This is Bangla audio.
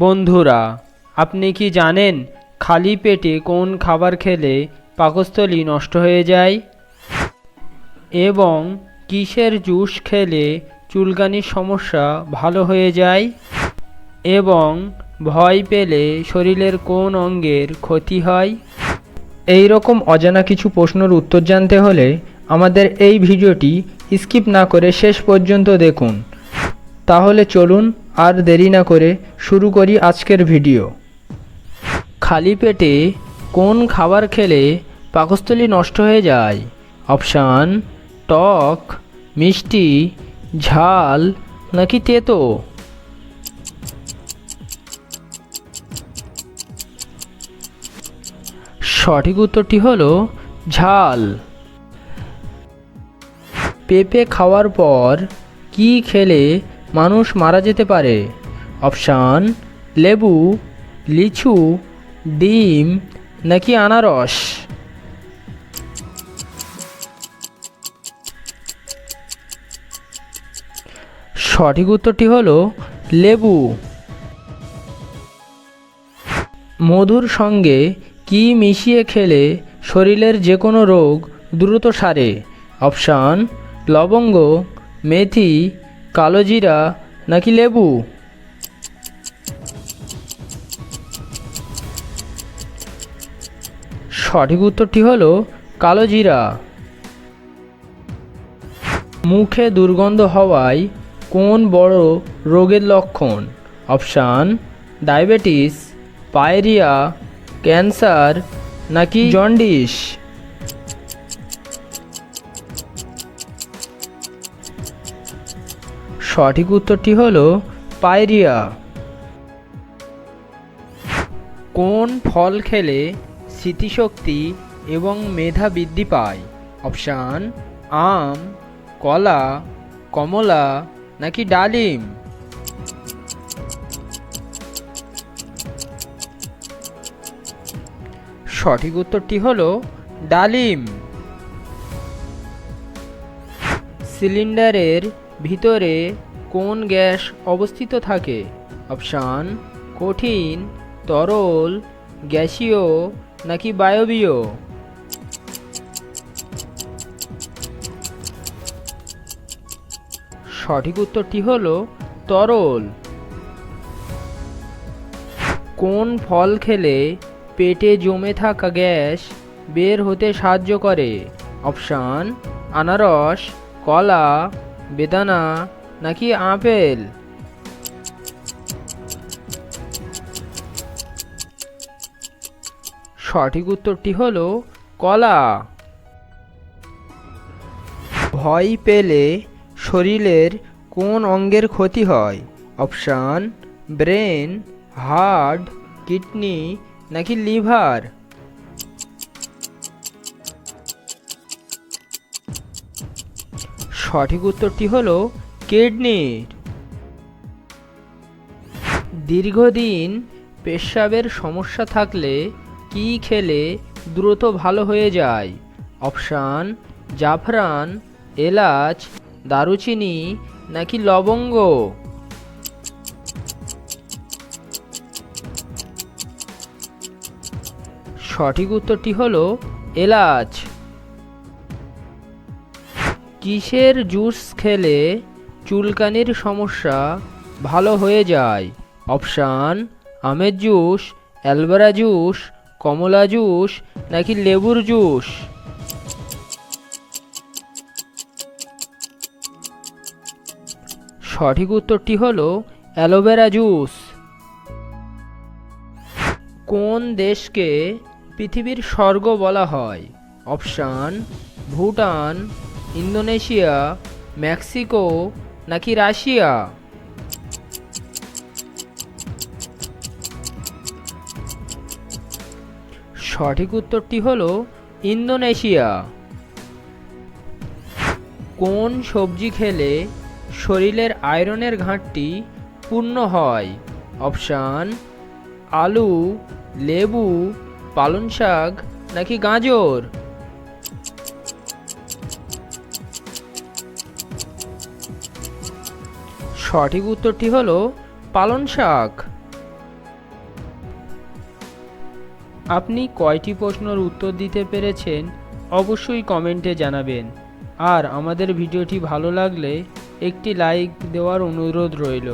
বন্ধুরা, আপনি কি জানেন খালি পেটে কোন খাবার খেলে পাকস্থলী নষ্ট হয়ে যায়? এবং কিসের জুস খেলে চুলকানির সমস্যা ভালো হয়ে যায়? এবং ভয় পেলে শরীরের কোন অঙ্গের ক্ষতি হয়? এই রকম অজানা কিছু প্রশ্নের উত্তর জানতে হলে আমাদের এই ভিডিওটি স্কিপ না করে শেষ পর্যন্ত দেখুন। তাহলে চলুন আর দেরি না করে শুরু করি আজকের ভিডিও। খালি পেটে কোন খাবার খেলে পাকস্থলী নষ্ট হয়ে যায়? অপশান, টক, মিষ্টি, ঝাল নাকি তেতো? সঠিক উত্তরটি হলো ঝাল। পেঁপে খাওয়ার পর কি খেলে মানুষ মারা যেতে পারে। অপশান, লেবু, লিচু, ডিম, নাকি আনারস? সঠিক উত্তরটি হলো লেবু। মধুর সঙ্গে কি মিশিয়ে খেলে শরীরের যে কোনো রোগ দ্রুত সারে? অপশান, লবঙ্গ, মেথি কালোজিরা নাকি লেবু? সঠিক উত্তরটি হলো কালোজিরা মুখে দুর্গন্ধ হওয়ায় কোন বড় রোগের লক্ষণ? অপশান, ডায়াবেটিস, পায়রিয়া, ক্যান্সার নাকি জন্ডিস? সঠিক উত্তরটি হলো পায়রিয়া। কোন ফল খেলে স্মৃতিশক্তি এবং মেধা বৃদ্ধি পায়? অপশান, আম, কলা, কমলা নাকি ডালিম? সঠিক উত্তরটি হলো ডালিম। সিলিন্ডারের ভিতরে কোন গ্যাস অবস্থিত থাকে? অপশান, কঠিন, তরল, গ্যাসীয় নাকি বায়বীয়? সঠিক উত্তরটি হলো তরল। কোন ফল খেলে পেটে জমে থাকা গ্যাস বের হতে সাহায্য করে? অপশান, আনারস, কলা বেদানা নাকি আপেল? সঠিক উত্তরটি হলো কলা। ভয় পেলে শরীরের কোন অঙ্গের ক্ষতি হয়? অপশান, ব্রেন, হার্ট, কিডনি নাকি লিভার? সঠিক উত্তরটি হলো কিডনির। দীর্ঘদিন পেশাবের সমস্যা থাকলে কি খেলে দ্রুত ভালো হয়ে যায়? অপশান, জাফরান, এলাচ, দারুচিনি নাকি লবঙ্গ? সঠিক উত্তরটি হলো এলাচ। কিসের জুস খেলে চুলকানির সমস্যা ভালো হয়ে যায়? অপশান, আমের জুস অ্যালবেরা জুস, কমলা জুস নাকি লেবুর জুস? সঠিক উত্তরটি হলো অ্যালোভেরা জুস। কোন দেশকে পৃথিবীর স্বর্গ বলা হয়? অপশান, ভুটান ইন্দোনেশিয়া, মেক্সিকো নাকি রাশিয়া? সঠিক উত্তরটি হলো ইন্দোনেশিয়া। কোন সবজি খেলে শরীরের আয়রনের ঘাটতি পূর্ণ হয়? অপশান, আলু, লেবু, পালং শাক নাকি গাজর? সঠিক উত্তরটি হল পালন শাক। আপনি কয়টি প্রশ্নের উত্তর দিতে পেরেছেন অবশ্যই কমেন্টে জানাবেন। আর আমাদের ভিডিওটি ভালো লাগলে একটি লাইক দেওয়ার অনুরোধ রইল।